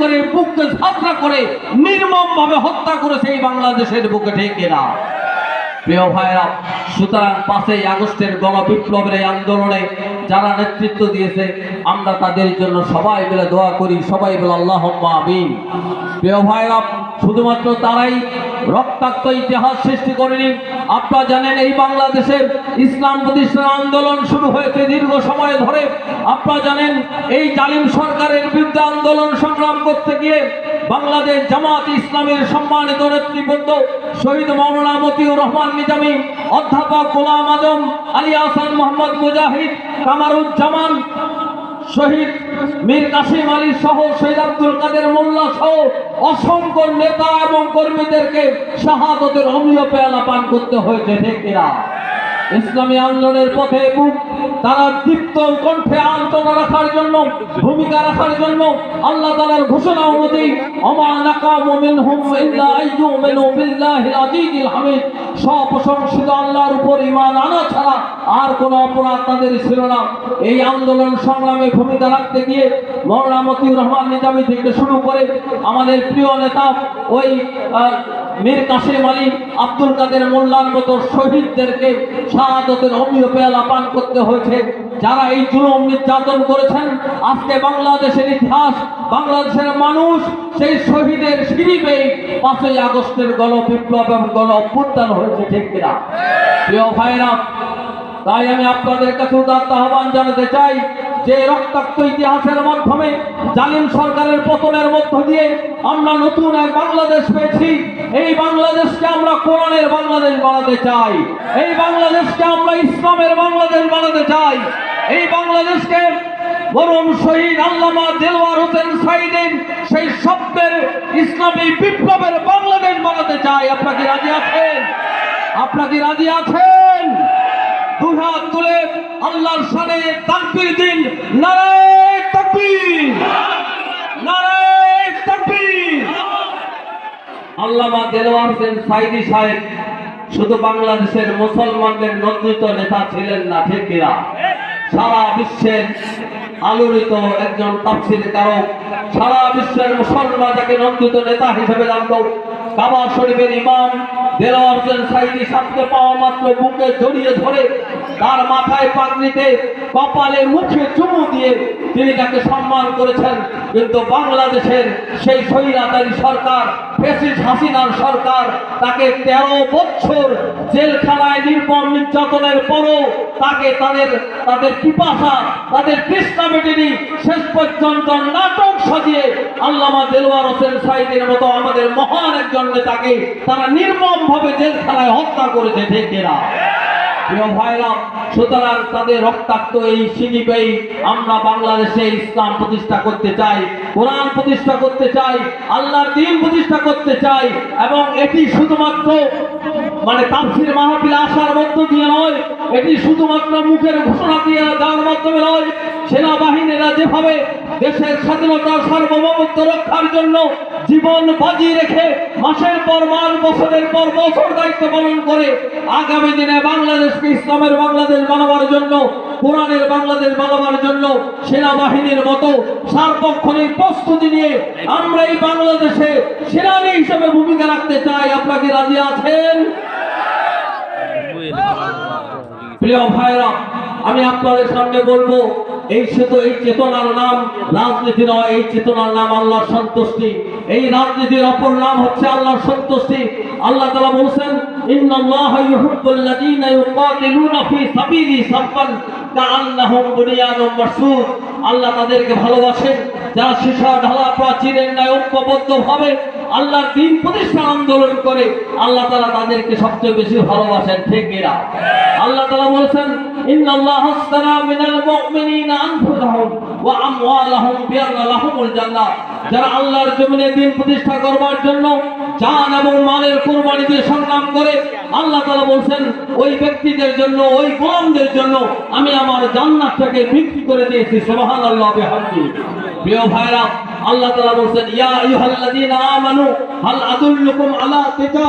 করে বুককে ঝাঁকড়া করে নির্মম ভাবে হত্যা করেছে এই বাংলাদেশের বুকে, ঠেকে না প্রিয় ভাইরা সুতরাং পাঁচই আগস্টের গণবিপ্লবের এই আন্দোলনে যারা নেতৃত্ব দিয়েছে, আমরা তাদের জন্য সবাই মিলে দোয়া করি, সবাই মিলে আল্লাহ আমিন। প্রিয় ভাইরা শুধুমাত্র তারাই রক্তাক্ত ইতিহাস সৃষ্টি করেনি। আপনারা জানেন এই বাংলাদেশের ইসলাম প্রতিষ্ঠান আন্দোলন শুরু হয়েছে দীর্ঘ সময় ধরে। আপনারা জানেন এই জালিম সরকারের বিরুদ্ধে আন্দোলন সংগ্রাম করতে গিয়ে বাংলাদেশ জামাত ইসলামের সম্মানিত নেতৃবৃন্দ শহীদ মাওলানা মতিউর রহমান নিজামী, অধ্যাপক গোলাম আজম, আলী আহসান মোহাম্মদ মুজাহিদ, কামারুজ্জামান শহীদ মীর কাসিম আলী সহ শহীদ আব্দুল কাদের মোল্লা সহ অসংখ্য নেতা এবং কর্মীদেরকে শাহাদতের অমীয় পেয়ালা পান করতে হয়েছে ঠিকিরা ইসলামী আন্দোলনের পথে তারা দীপ্ত কণ্ঠে আলোচনা রাখার জন্য, ভূমিকা রাখার জন্য আল্লাহ তাআলার ঘোষণা অনুযায়ী উপর ঈমান আনা ছাড়া আর কোনো অপরাধ তাদের এই আন্দোলন সংগ্রামে ভূমিকা রাখতে গিয়ে রহমান শুরু করে আমাদের প্রিয় নেতা ওই মীর কাসিম আলী আব্দুল কাদের মোল্লার মতো শহীদদেরকে শাহাদতের অমীয় পেয়ালা পান করতে হয়েছে। যারা এই জুলুম নির্যাতন করেছেন, আজকে বাংলাদেশের ইতিহাস, বাংলাদেশের মানুষ সেই শহীদের সিঁড়িবেই পাঁচই আগস্টের গণ বিপ্লব এবং গণ অভ্যুত্থান হয়েছে, ঠিক কিনা? প্রিয় ভাইরা, তাই আমি আপনাদের কাছে উদাত্ত আহ্বান জানাতে চাই যে রক্তাক্ত ইতিহাসের মাধ্যমে জালিম সরকারের পতনের মধ্য দিয়ে আমরা নতুন এক বাংলাদেশ পেয়েছি। এই বাংলাদেশকে আমরা কোরআনের বাংলাদেশ বানাতে চাই। এই বাংলাদেশকে আমরা ইসলামের বাংলাদেশ বানাতে চাই। এই বাংলাদেশকে বরং শহীদ আল্লামা দেলওয়ার হোসেন সাইদিন সেই শব্দের ইসলামী বিপ্লবের বাংলাদেশ বানাতে চাই। আপনাকে রাজি আছেন? আপনাকে রাজি আছেন? দুই হাত তুলে আল্লাহর সানে তাকবীর দিন, নারায় তাকবীর নারায় তাকবীর আল্লামা দেলোয়ার হোসেন সাইদি সাহেব শুধু বাংলাদেশের মুসলমানদের নন্দিত নেতা ছিলেন না, ঠিক কিনা? সারা বিশ্বের আলোড়িত একজন তাফসির কারক সারা বিশ্বের মুসলমান যাকে নন্দিত নেতা হিসেবে জানত। কাবা শরীফের ইমাম দেলোয়ার হোসেন সাইদি সাথে পাওয়া মাত্র বুকে জড়িয়ে ধরে তার মাথায় পাগড়িতে কপালে মুখে চুমু দিয়ে তিনি তাকে সম্মান করেছেন। কিন্তু বাংলাদেশের সেই স্বৈরাচারী সরকার ফেসিস হাসিনার সরকার তাকে তেরো বছর জেলখানায় নির্মম নির্যাতনের পরও তাকে তাদের তাদের পিপাসা, তাদের তৃষ্ণা মেটেনি। শেষ পর্যন্ত নাটক সাজিয়ে আল্লামা দেলোয়ার হোসেন সাইদের মতো আমাদের মহান একজন নেতাকে তারা নির্মমভাবে জেলখানায় হত্যা করেছে ঠিকেরা প্রিয় ভাইরা, সুতরাং তাদের রক্তাক্ত এই শিবিবেই আমরা বাংলাদেশে ইসলাম প্রতিষ্ঠা করতে চাই, কোরআন প্রতিষ্ঠা করতে চাই, আল্লাহর দিন প্রতিষ্ঠা করতে চাই, এবং এটি শুধুমাত্র মানে তাফসির মাহফিল আসার মধ্য দিয়ে নয়, এটি শুধুমাত্র মুখের ঘোষণা দিয়ে দেওয়ার মাধ্যমে নয় সেনাবাহিনীরা যেভাবে দেশের স্বাধীনতা, সার্বভৌমত্ব রক্ষার জন্য জীবন বাজি রেখে মাসের পর মাস, বছরের পর বছর দায়িত্ব পালন করে আগামী দিনে বাংলাদেশকে ইসলামের বাংলাদেশ বানাবার জন্য, কোরআনের বাংলাদেশ বানাবার জন্য সেনাবাহিনীর মতো সার্বক্ষণিক প্রস্তুতি নিয়ে আমরা এই বাংলাদেশে সেনানী হিসেবে ভূমিকা রাখতে চাই। আপনাকে রাজি আছেন? প্রিয় ভাইরা আমি আপনাদের সামনে বলব এই শুধু এই চেতনার নাম রাজনীতি নয়, এই চেতনার নাম আল্লাহর সন্তুষ্টি। এই রাজনীতির অপর নাম হচ্ছে আল্লাহর সন্তুষ্টি। আল্লাহ তালা বলছেন, ইন্নাল্লাহ ইউহিব্বুল্লাযীনা ইউকাতিলুনা ফী সাবিলি সাফান কাআন্নাহুম বুনিয়ানুম মারসূদ আল্লাহ তাদেরকে ভালোবাসেন যারা সীসা ঢালা প্রাচীরের ন্যায় ঐক্যবদ্ধ ভাবে আল্লাহর দিন প্রতিষ্ঠা আন্দোলন করে, আল্লাহ তাআলা তাদেরকে সবচেয়ে বেশি ভালোবাসেন, ঠিক এরা আল্লাহ প্রতিষ্ঠা করবার জন্য সংগ্রাম করে, আল্লাহ তাআলা বলছেন, ওই ব্যক্তিদের জন্য, ওই গোলামদের জন্য আমি আমার জান্নাতটাকে বিক্রি করে দিয়েছি। সুবহানাল্লাহ, বিহামদি। প্রিয় ভাইরা আল্লাহ তাআলা বলছেন ইয়া আইয়ুহাল্লাযীনা আমানু হাল আদুল্লুকুম আলা তিজা